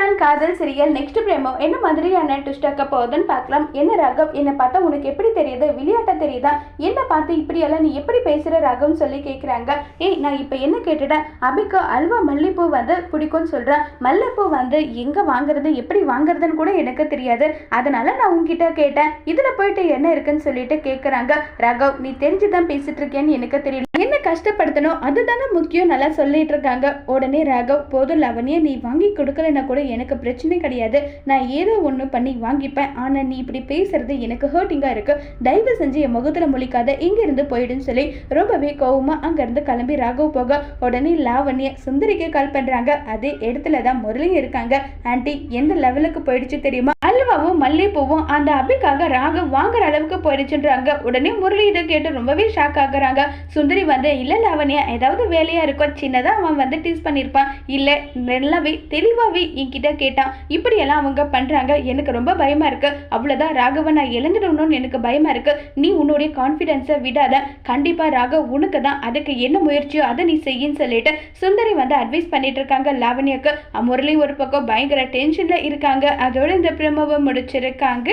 நான் காதல் serial next பிரேமோ என்ன மாதிரியான ட்விஸ்டாக்க போகுதுன்னு பார்க்கலாம். என்ன ராகவ்? என்னை பார்த்தா உனக்கு எப்படி தெரியுது? விளையாட்டா தெரியுதா? என்ன பார்த்து இப்படியெல்லாம் நீ எப்படி பேசுற ராகவ்னு சொல்லி கேட்குறாங்க ஏய் நான் இப்போ என்ன கேட்டுட்டேன்? அபிக்கு அல்வா மல்லிப்பூ வந்து பிடிக்கும்னு சொல்கிறேன் மல்லிப்பூ வந்து எங்கே வாங்குறது எப்படி வாங்குறதுன்னு கூட எனக்கு தெரியாது. அதனால நான் உங்ககிட்ட கேட்டேன். இதில் போயிட்டு என்ன இருக்குன்னு சொல்லிட்டு கேட்குறாங்க ராகவ் நீ தெரிஞ்சு தான் பேசிட்டு இருக்கேன்னு எனக்கு தெரியல. என்ன கஷ்டப்படுத்தணும்? அதுதானே முக்கியம். நல்லா சொல்லிட்டு இருக்காங்க. உடனே ராகவ் போதும் லவனியா நீ வாங்கி கொடுக்கலன்னா கூட எனக்கு பிரச்சனை கிடையாது. நான் ஏதோ ஒன்று பண்ணி வாங்கிப்பேன். ஆனால் நீ இப்படி பேசுறது எனக்கு ஹர்ட்டிங்காக இருக்கு. தயவு செஞ்சு என் முகத்தில் முழிக்காத. இங்கேருந்து போயிடுன்னு சொல்லி ரொம்பவே கோவமா அங்கேருந்து கிளம்பி ராகவ் போக உடனே லாவண்யா சுந்தரிக்கு கால் பண்ணுறாங்க அதே இடத்துல தான் முரளியும் இருக்காங்க. ஆன்ட்டி எந்த லெவலுக்கு போயிடுச்சு தெரியுமா? அல்வாவும் மல்லிகைப்பூவும் அந்த அபிக்காக ராகவ் வாங்குற அளவுக்கு போயிடுச்சுன்றாங்க. உடனே முரளி இதை கேட்டு ரொம்பவே ஷாக் ஆகுறாங்க. சுந்தரி வந்து இல்லை லாவணியா ஏதாவது வேலையா இருக்கும் சின்னதாக அவன் வந்து டீஸ் பண்ணியிருப்பான் இல்லை. நல்லாவே தெளிவாகவே என்கிட்ட கேட்டான். இப்படியெல்லாம் அவங்க பண்ணுறாங்க எனக்கு ரொம்ப பயமா இருக்கு. அவ்வளோதான் ராகவன் நான் இழந்துடணும்னு எனக்கு பயமா இருக்கு. நீ உன்னுடைய கான்ஃபிடென்ஸை விடாத. கண்டிப்பா ராகவ் உனக்கு தான். அதுக்கு என்ன முயற்சியோ அதை நீ செய்யின்னு சொல்லிட்டு சுந்தரி வந்து அட்வைஸ் பண்ணிட்டு இருக்காங்க லாவணியாக்கு. முரளி ஒரு பக்கம் பயங்கர டென்ஷன்ல இருக்காங்க. அதோட இந்த பிரமவை முடிச்சிருக்காங்க.